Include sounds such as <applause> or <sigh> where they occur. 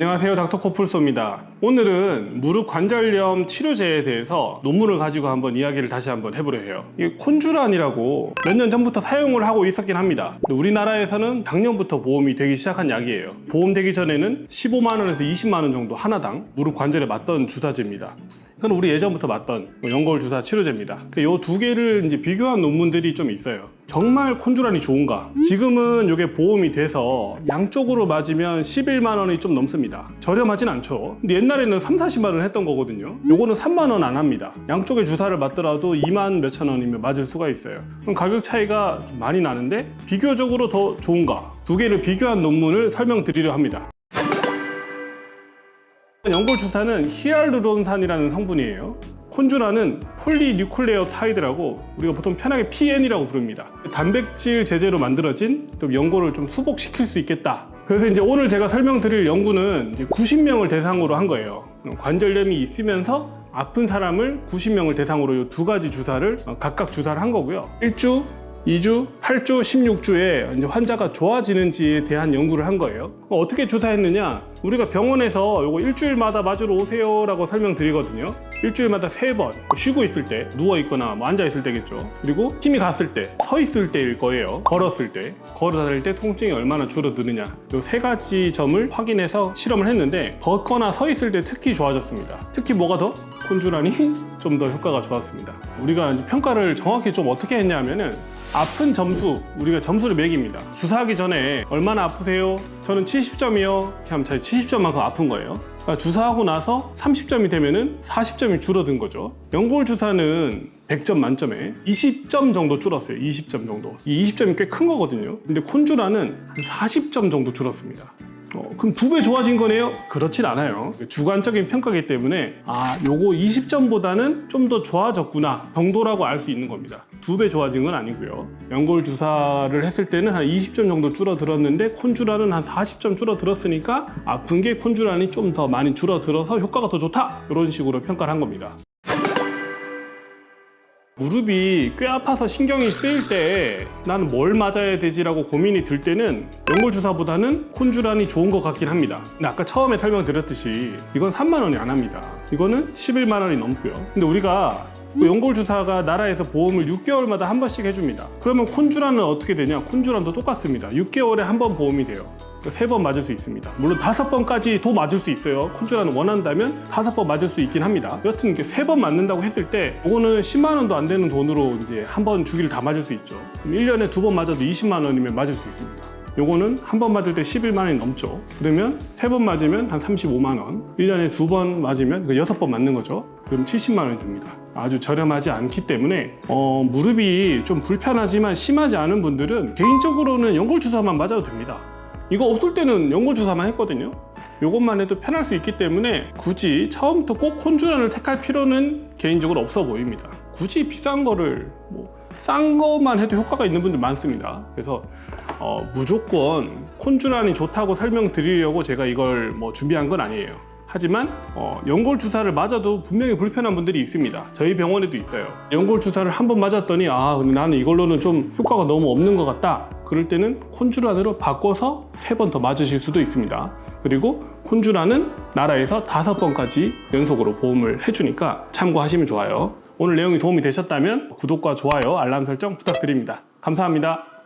안녕하세요 닥터 코풀소입니다. 오늘은 무릎 관절염 치료제에 대해서 논문을 가지고 한번 이야기를 다시 한번 해보려 해요. 이 콘주란이라고 몇 년 전부터 사용을 하고 있었긴 합니다. 우리나라에서는 작년부터 보험이 되기 시작한 약이에요. 보험 되기 전에는 15만원에서 20만원 정도 하나당 무릎 관절에 맞던 주사제입니다 이건 우리 예전부터 맞던 연골 주사 치료제입니다. 이 두 개를 이제 비교한 논문들이 좀 있어요. 정말 콘주란이 좋은가? 지금은 이게 보험이 돼서 양쪽으로 맞으면 11만 원이 좀 넘습니다. 저렴하진 않죠. 근데 옛날에는 3, 40만 원 했던 거거든요. 요거는 3만 원 안 합니다. 양쪽에 주사를 맞더라도 2만 몇천 원이면 맞을 수가 있어요. 그럼 가격 차이가 좀 많이 나는데 비교적으로 더 좋은가? 두 개를 비교한 논문을 설명드리려 합니다. 연골 주사는 히알루론산이라는 성분이에요. 콘주라는 폴리뉴클레어 타이드라고 우리가 보통 편하게 PN이라고 부릅니다. 단백질 제제로 만들어진 또 연골을 좀 수복시킬 수 있겠다. 그래서 이제 오늘 제가 설명드릴 연구는 이제 90명을 대상으로 한 거예요. 관절염이 있으면서 아픈 사람을 90명을 대상으로 이 두 가지 주사를 어, 각각 주사를 한 거고요. 1주 2주, 8주, 16주에 이제 환자가 좋아지는지에 대한 연구를 한 거예요. 어, 어떻게 주사했느냐? 우리가 병원에서 요거 일주일마다 맞으러 오세요라고 설명드리거든요. 일주일마다 세 번 쉬고 있을 때 누워 있거나 뭐 앉아 있을 때겠죠. 그리고 힘이 갔을 때, 서 있을 때일 거예요. 걸었을 때, 걸어 다닐 때 통증이 얼마나 줄어드느냐. 요세 가지 점을 확인해서 실험을 했는데 걷거나 서 있을 때 특히 좋아졌습니다. 특히 뭐가 더? 콘주란이 <laughs> 좀 더 효과가 좋았습니다. 우리가 평가를 정확히 좀 어떻게 했냐면은 아픈 점수 우리가 점수를 매깁니다. 주사하기 전에 얼마나 아프세요? 저는 70점이요. 이렇게 하면 제 70점만큼 아픈 거예요. 그러니까 주사하고 나서 30점이 되면은 40점이 줄어든 거죠. 연골 주사는 100점 만점에 20점 정도 줄었어요. 20점 정도. 이 20점이 꽤 큰 거거든요. 근데 콘주라는 한 40점 정도 줄었습니다. 어, 그럼 두 배 좋아진 거네요? 그렇진 않아요. 주관적인 평가기 때문에 아, 요거 20점보다는 좀 더 좋아졌구나 정도라고 알 수 있는 겁니다. 두 배 좋아진 건 아니고요. 연골 주사를 했을 때는 한 20점 정도 줄어들었는데 콘주란은 한 40점 줄어들었으니까 아픈 게 콘주란이 좀 더 많이 줄어들어서 효과가 더 좋다 이런 식으로 평가를 한 겁니다. 무릎이 꽤 아파서 신경이 쓰일 때 나는 뭘 맞아야 되지라고 고민이 들 때는 연골 주사보다는 콘주란이 좋은 것 같긴 합니다. 근데 아까 처음에 설명드렸듯이 이건 3만 원이 안 합니다. 이거는 11만 원이 넘고요. 근데 우리가 그 연골 주사가 나라에서 보험을 6개월마다 한 번씩 해줍니다. 그러면 콘주란은 어떻게 되냐? 콘주란도 똑같습니다. 6개월에 한 번 보험이 돼요. 세번 맞을 수 있습니다. 물론 다섯 번까지 더 맞을 수 있어요. 콘주라는 원한다면 다섯 번 맞을 수 있긴 합니다. 여튼 이렇게 세 번 맞는다고 했을 때 이거는 10만 원도 안 되는 돈으로 이제 한 번 주기를 다 맞을 수 있죠. 그럼 1년에 두 번 맞아도 20만 원이면 맞을 수 있습니다. 요거는 한 번 맞을 때 11만 원이 넘죠. 그러면 세 번 맞으면 한 35만 원. 1년에 두 번 맞으면 그 여섯 번 맞는 거죠. 그럼 70만 원이 듭니다. 아주 저렴하지 않기 때문에 어, 무릎이 좀 불편하지만 심하지 않은 분들은 개인적으로는 연골 주사만 맞아도 됩니다. 이거 없을 때는 연골 주사만 했거든요. 이것만 해도 편할 수 있기 때문에 굳이 처음부터 꼭 콘주란을 택할 필요는 개인적으로 없어 보입니다. 굳이 비싼 거를 뭐싼 것만 해도 효과가 있는 분들 많습니다. 그래서 어, 무조건 콘주란이 좋다고 설명드리려고 제가 이걸 뭐 준비한 건 아니에요. 하지만 어, 연골 주사를 맞아도 분명히 불편한 분들이 있습니다. 저희 병원에도 있어요. 연골 주사를 한 번 맞았더니 아 근데 나는 이걸로는 좀 효과가 너무 없는 것 같다. 그럴 때는 콘주란으로 바꿔서 세 번 더 맞으실 수도 있습니다. 그리고 콘주란은 나라에서 다섯 번까지 연속으로 보험을 해주니까 참고하시면 좋아요. 오늘 내용이 도움이 되셨다면 구독과 좋아요, 알람 설정 부탁드립니다. 감사합니다.